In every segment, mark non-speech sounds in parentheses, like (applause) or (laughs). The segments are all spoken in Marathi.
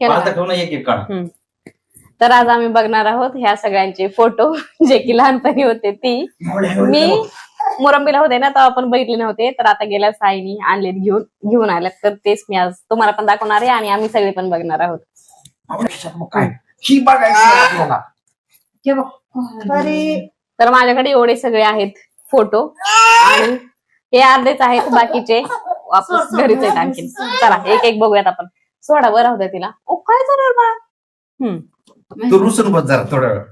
केला पाच ठेवून एक एक काढ. तर आज आम्ही बघणार आहोत ह्या सगळ्यांचे फोटो (laughs) जे की लहानपणी होते ती. मी मोरंबीला होते ना तेव्हा आपण बघितले नव्हते. तर आता गेल्या साईनी आणलेत घेऊन घेऊन आल्यात. तर तेच मी आज तुम्हाला पण दाखवणार आहे आणि आम्ही सगळे पण बघणार आहोत. काय? ही बघायची आपल्याला. तरी तर माझ्याकडे एवढे सगळे आहेत फोटो. आणि हे अर्धेच आहेत बाकीचे वापस घरीच आहेत आणखी चला एक एक बघूयात आपण. सोडा बरं होत्या तिला. ओ काय झालं बाळा हम्म. तू रुसून बस जरा थोडा वेळ.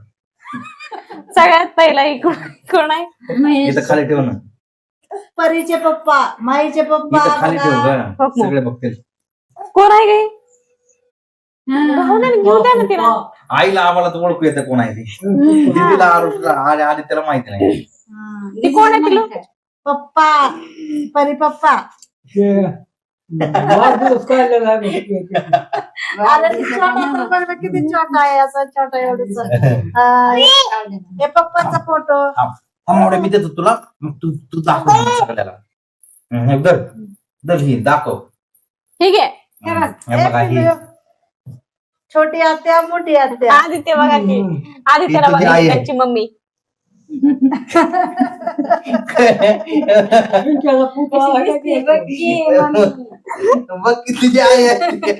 सगळ्यात पहिला इकडून कोण आहे? इथं खाली ठेव ना. परीचे पप्पा माईचे पप्पा इथं खाली ठेव बघा. ग. हो. सगळे बघतील. कोण आहे गे? राहू दे ना, घेऊ द्या ना तिला. आईला आम्हाला तर ओळखू येतं कोण आहे ते. दीदीला आरुषला आले आले त्याला माहिती नाही. हा. ती कोण आहे तिला? पप्पा परी पप्पा. (laughs) अरे (laughs) ते छोटा तर बघ ना किती छोटा आहे असा छोटा एवढीच हे पप्पाचा फोटो. आम्हाला मी देतो तुला. मग तू तू दाखव सगळ्याला. हे धर धर ही दाखव. ठीक आहे. बघा छोटी आत्या मोठी आत्या. आदित्य बघा की आदित्यला ती बघा. त्यांची मम्मी. बघ किती तुझी आई आहे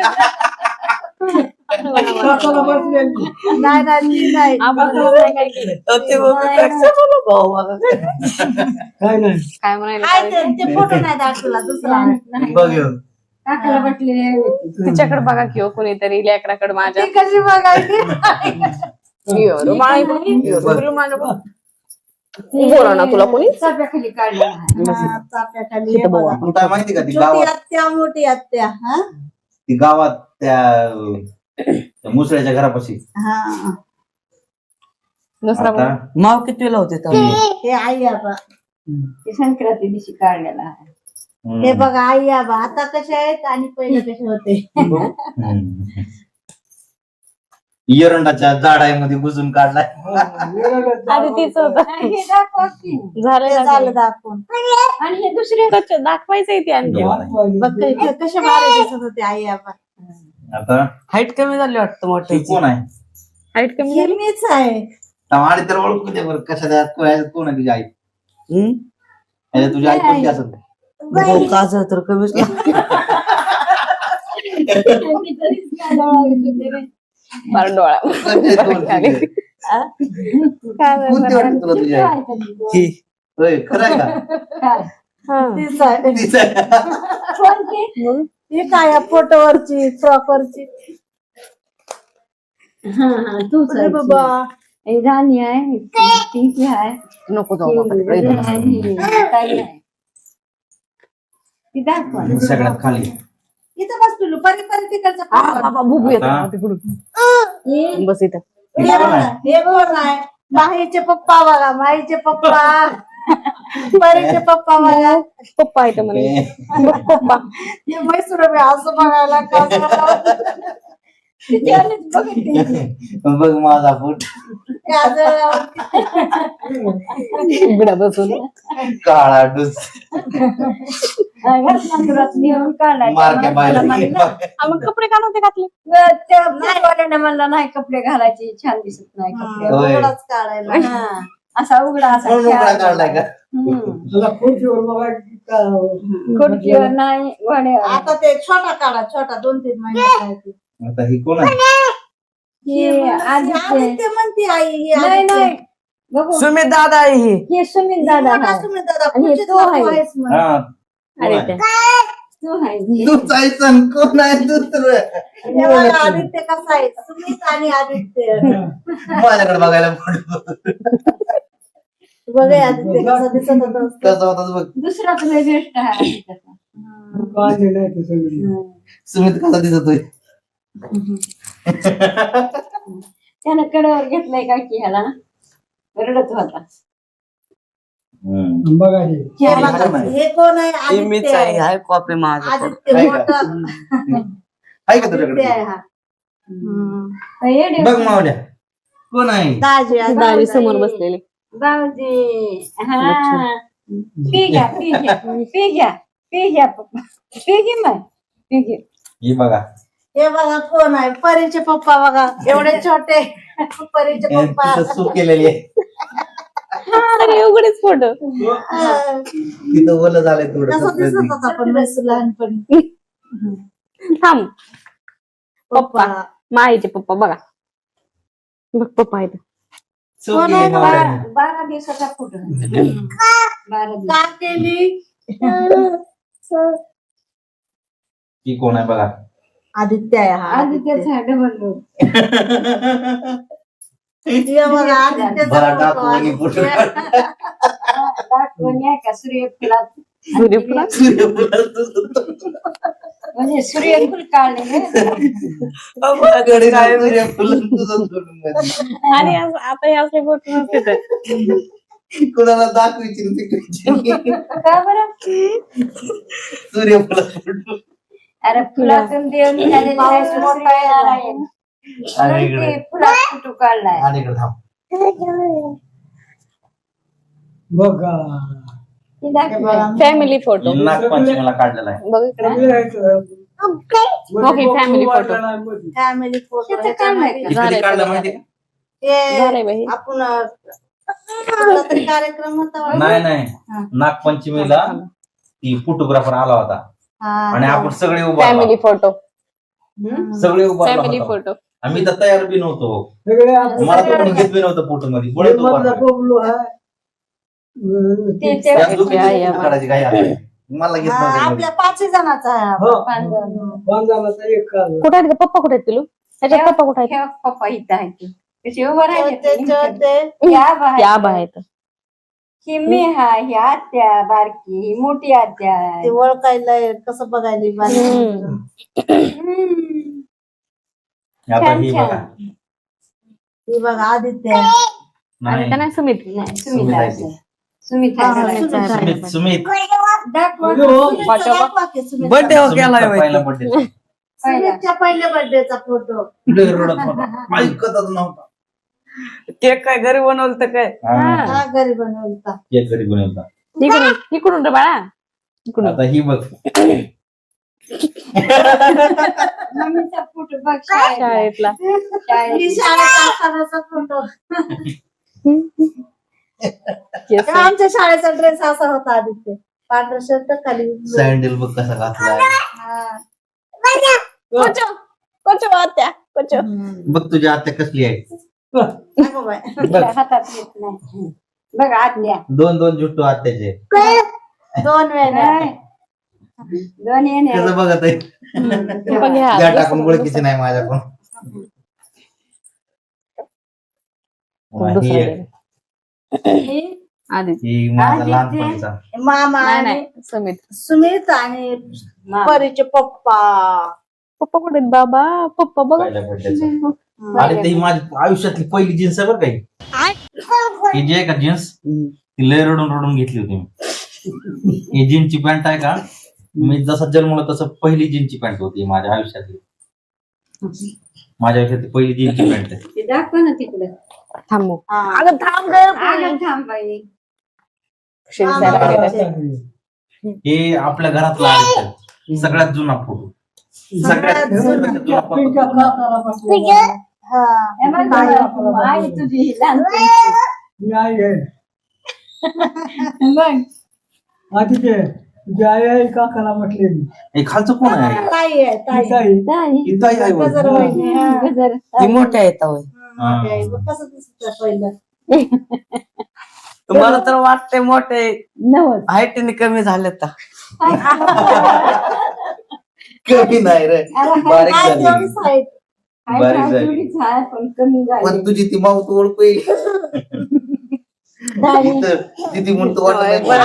नाही नाही ती नाही आपण नाही काय केलं. काय म्हणायला काय ते ते फोटो नाही दाखवला दुसरा बघ ह्यो. तिच्याकडे बघा की हो कोणीतरी लेकराकडे माझ्या कशी बघायची. यो, रुमाल आहे. बोला ना तुला कोणी चाप्याखाली काढलं हा, चाफ्याखाली हे तिथं बघू बघा. आपण. तुला माहिती का ती छोटी गावात आत्या मोठी आत्या हा ती गावात त्या त्या मुसळ्याच्या घरापाशी हा दुसरा आता. माव कितवीला होते तेव्हा? हे आई आबा ते संक्रांती दिवशी काढलेला आहे हम्म. हे बघा आई आबा आता कसे आहेत आणि पहिले कसे होते हम्म. एरंडाच्या झाडामध्ये घुसून काढलाय. (laughs) आधी तीच होत. हे दाखवा की. (laughs) झालं हे झालं झालं दाखवून. आणि हे दुसरे कच्चं दाखवायचंय ती आणखी. बघ क- भारी दिसत होते आई आबा. आता हाईट कमी झाली वाटतं ती मोठी कोण आहे? हाईट कमी हे झाली? मीच आहे. आणि तर ओळखू दे बरं कशा द्या कोण आहे तुझी आई? हम्म? तुझी आई कोणती असेल? हो, काजळ तर कमीच (laughs) लागते. (laughs) फार डोळा कोणती वाटते तुला तुझी आई? ही. होय खरं आहे का? हा. तीच आहे. तीच आहे. ही काय फोटोवरची फ्रॉकवरची? तूच अरे बाबा? हे राणी आहे. ती आहे. नको जाऊ बाबा, आहे. ती दाखवा. सगळ्यात खाली. इथं तिकडचा आ. बाबा, येतो आता? तिकडून हे बस इथं. हे बघा, हे कोण आहे माहीचे पप्पा बघा माहीचे पप्पा. परीचे पप्पा बघा. पप्पा येतं म्हणे. बघ, पप्पा. हे मैसूर असं बघायला बघते (laughs) बघ माझा फुट उघडा बसून. काळा डुस. नेऊन मारक्या मग कपडे का नव्हते घातले? फुलवाल्याने म्हणला नाही कपडे घालायचे छान दिसत नाही कपडे. होय. उघडाच काढायला. हा. असा उघडा असा म्हणून. काढलाय का? हम्म. खुर्चीवर नाही आता ते छोटा काढा छोटा दोन तीन महिन्याचा आहे ते. आता ही कोण आहे? हे आदित्य आदित्य म्हणते आई ही नाही आदित्य. नाही बघू सुमित दादा आहे ही हे सुमित दादा मोठा आहे. सुमित दादा आणि हे तो आहे. आहेस म्हण. हा अरे आहे? त्या. तो आहे कोण आहे दुसरं हे बघा, आदित्य कसा आहे सुमित आणि आदित्य माझ्याकडे बघायला बघा आदित्य कसा दिसत होता कसं होतं बघ दुसरा तुला बेस्ट आहे. हम्म. सुमित कसा दिसतोय त्यानं कडेवर घेतलंय का की ह्याला? रडत होता. हे. हे कोण आहे? ही मीच आहे हाय कॉपी माझा आदित्य आहे का? मोठा आहे का आदित्य तुझ्याकडे आहे हा. हम्म. येडे बघ मावल्या. कोण आहे? दाजी आहे, दाजी. दाजी. समोर बसलेले. भाऊजी हा. पी घ्या पी घ्या पी घ्या पी घ्या. पप्पा पी घे मग. पी घे. ही बघा. हे बघा कोण आहे? परीचे पप्पा बघा. एवढे छोटे. परीचे पप्पा. तिथं सू केलेली आहे. अरे उघडेच फोटो अं, तिथं ओलं झालंय कसं थोडं दिसत होता पण मस्त लहानपणी. थांब. पप्पा. माईचे पप्पा बघा. बघ पप्पा आहेत कोण आहे? बारा बारा दिवसाचा फोटो बारा दिवस. का केली ती कोण आहे बघा? आदित्य. आहे हा आदित्यचा डबल हे बघा बरा टाकू आणि आदित्य. फोटो काढ. दाखवून आहे का? सूर्यफुलात? सूर्यफुला म्हणजे सूर्यफुल काढले तुझं सोडून. आणि असं- आता हे असले फोटो नसते तर. कुणाला दाखवायची ना तिकडची का बरं? सूर्यफुला फोटो अरे फुलातून देव निघालेले (laughs) आहे सूर्यनारायण आणि म्हणून इकडे ते फुलात फोटो काढलाय आणि इकडे थांब बघा ते हे दाखव. बघा. फॅमिली फोटो नागपंचमीला काढलेला आहे बघ इकडे okay, family photo. Family photo त्याचं काम आहे का? हे झालंय कधी काढलं सगळं. माहिती का? हे झालंय बाई आपण अं, कुठला तरी कार्यक्रम होता वाटतं. नाही नाही. नागपंचमीला ती फोटोग्राफर आला होता आणि आपण सगळे उभा फॅमिली फोटो. सगळे उभा फॅमिली फोटो आम्ही तर तयार बी नव्हतो. सगळे आपण- मला तर कोणी घेत बी नव्हतं फोटो मध्ये ते ते- ते- त्यात या, या, काढायची काय आहे? मला घेत हा, नव्हतं. आपल्या पाच जणांचा आहे हा. हो. कुठे आहेत ग? पप्पा कुठे आहेत तुला? त्याच्यात पप्पा कुठे आहेत? पप्पा इथं आहे तू कशी उभं राहिले. छोटे छोटे या बाहेर. आबा आहेत ही मी हा ही आत्या बारकी ही मोठी आत्या आहे. ते ओळखायला कसं बघायला बारीक. हम्म. हम्म. आता छान ही छान बघा हे बघा आदित्य नाही सुमित नाही सुमित सुमित आहे. सुमित हा. सुमित आहे. सुमित सुमित दाखव. हो. बर्थडे हो सुमितचा केलाय बाई. पहिला birthday. सुमितच्या पहिल्या बर्थडेचा फोटो लय रडत होता ऐकतच नव्हता केक काय घरी बनवलं तर काय? हा. घरी बनवता केक घरी बनवता इकडून इकडून रे बाळा. इकडून आता ही बघ. मम्मीचा फोटो बघ शाळेतला. शाळेतला. शाळेत. शाळेचा असतानाचा फोटो. (laughs) केस. आमच्या शाळेचा ड्रेस असा होता आदित्य. पांढरा शर्ट खाली सँडल बघ कसा घातलाय. हा. कोचो कोचो आत्या? कोचो हम्म. बघ तुझी आत्या कसली आहे. बघ. हातात येत नाही. बघ आत्या दोन दोन जुट्टू आत्याचे. (laughs) दोन वेळा दोन येणे कसं बघत आहे? हे. द्या टाकून ओळखीचे नाही माझ्याकडून. वा, ही दुसरा आहे. दे. आधी. ही माझा आदित्य. लहानपणीचा. मामा नाही आणि नाही सुमित. सुमित आणि परीचे पप्पा. पप्पा कुठे आहेत? बाबा पप्पा बघा. पहिल्या आणि ती माझी आयुष्यातली पहिली जीन्स आहे बरं काही ही. जी आहे का जीन्स? ती लय रडून रडून घेतली होती मी. ही जीन्सची पॅन्ट आहे का? मी जसा जन्मला तसं पहिली जीन्सची पॅन्ट होती माझ्या आयुष्यातली. माझ्या आयुष्यातली पहिली जीन्सची पॅन्ट आहे. ते दाखव ना तिकडे. थांबू. हा. अगं थांब ग. आलं थांब बाई. शिरी हा, आपल्या घरातला आहे सगळ्यात जुना फोटो. सगळ्यात जुना. फोटो. काकाला तुझी आई आहे. बघ आधी ते तुझी आई आहे काकाला म्हटलेली हे खालचं कोण आहे? ताई आहे ताई. ती ताई. नाही. इथं आहे आई वय. गजर वहिनी, हा. गजर. ती मोठ्या आहेत होय. कसं दिसत पहिलं? तुम्हाला तर वाटतंय मोठे नवस. हाईटीने कमी झाले तर (laughs) कमी नाही रे. बारीक झाली. height. बारीक झाली. पण कमी पण झाली तुझी ती माऊत ओळखू येईल (laughs) झाली. तिथं तिथे म्हणतो वाटत नाही. बरं.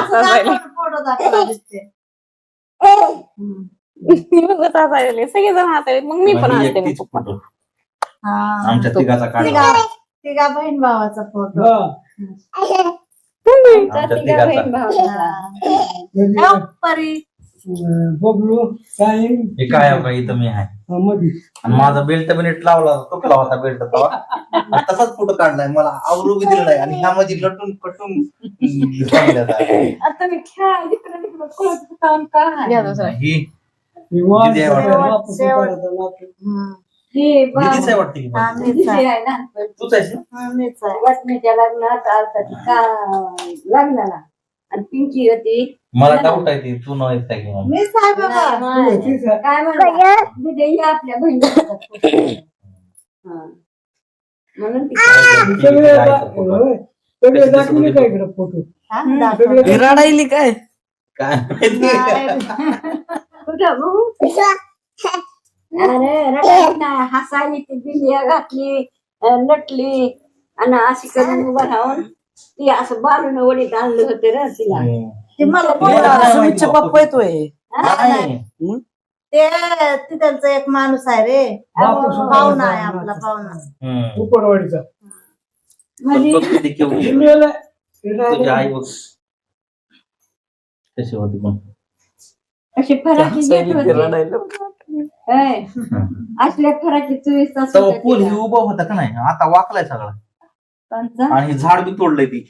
हसायले सगळेजण हसायले मग मी पण ही हसते एकटीच फोटो. हा. आमच्या तिघाचा काढला तिघा बहीण भावाचा फोटो हा. आमच्या तिघा बहीण भावाचा. म्हणजे, हा, परी बबलू हे काय आहे बघा, इथं मी आहे मध्ये आणि माझा बेल्ट बिनेट लावला तुटला होता बेल्ट तसाच फोटो काढलाय मला आवरू बी दिला नाही आणि ह्या मध्ये लटून कटून आहे. आता मी खेळा इकडं तिकडं कोणाचं काम काय घ्या दुसरा ही आहे वाटतं. शेवट- शेवट. हम्म. हे बा- दिदीच आहे वाटतं की हा, मला. मीच दिदी आहे. आहे लहानपणी. तूच आहेस ना हा, मीच आहे. वाटणीच्या लग्नात आलता ती का लग्नाला आणि पिंकी होती. मला डाऊट आहे ती तू की बाबा. नाही. काय दिदी या आपल्या बहिणी (coughs) म्हणून ती सगळे आहे दा- का फोटो? होय. सगळे दाखवले काय इकडे फोटो. हा, दाखव. रडायली काय? काय? माहिती? नाही. कुठं बघू? अरे नाही. हसायली ती बिंदिया घातली अं, नटली आणि अशी करून उभं राहून ती असं बालून वडीत आणलं होतं रे तिला. ते मला सुमितचे पप्पा येतोय नाही. ते ते त्यांचा एक माणूस आहे रे पाहुणा आहे. आपला पाहुणा हम्म. उपरवाडीचा म्हणजे पण तो किती केवढी आहे. मेला. तुझी आई बघ कशी होती पण अशी होती होय. असल्या फराकी चोवीस तास तेव्हा होत्या पूल ही. उभा होता का नाही आता वाकलाय सगळा? आणि झाड बी तोडलंय ती.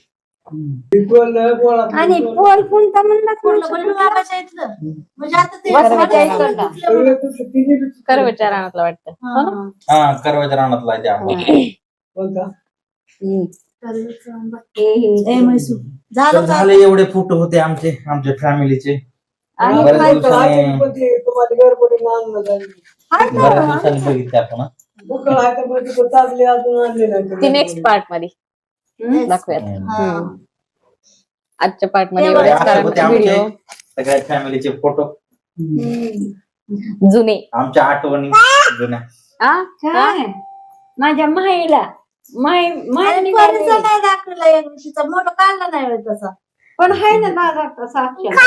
आणि पोल कोणता म्हणला म्हणजे कर्वेच्या रानातलं वाटतं. हा, करवाच्या रानातला आहे त्या झालं का झाले एवढे फोटो होते आमचे आमच्या फॅमिलीचे. बऱ्याच दिवसांनी? बऱ्याच दिवसांनी बघितले आपण आहे तर चालले अजून आणले ती नेक्स्ट पार्टमध्ये. दाखवूयात. हम्म. आजच्या पार्टमध्ये ते एवढेच कारण आमचे व्हिडिओ सगळ्या फॅमिलीचे फोटो. जुने. आमच्या आठवणी जुन्या. आ? काय? माझ्या माईला माई माई आणि निघाली. पोरीचा नाही दाखवला एक दिवशीचा मोठा काढला नाही होय तसा. पण हाय ना माझा साक्षात.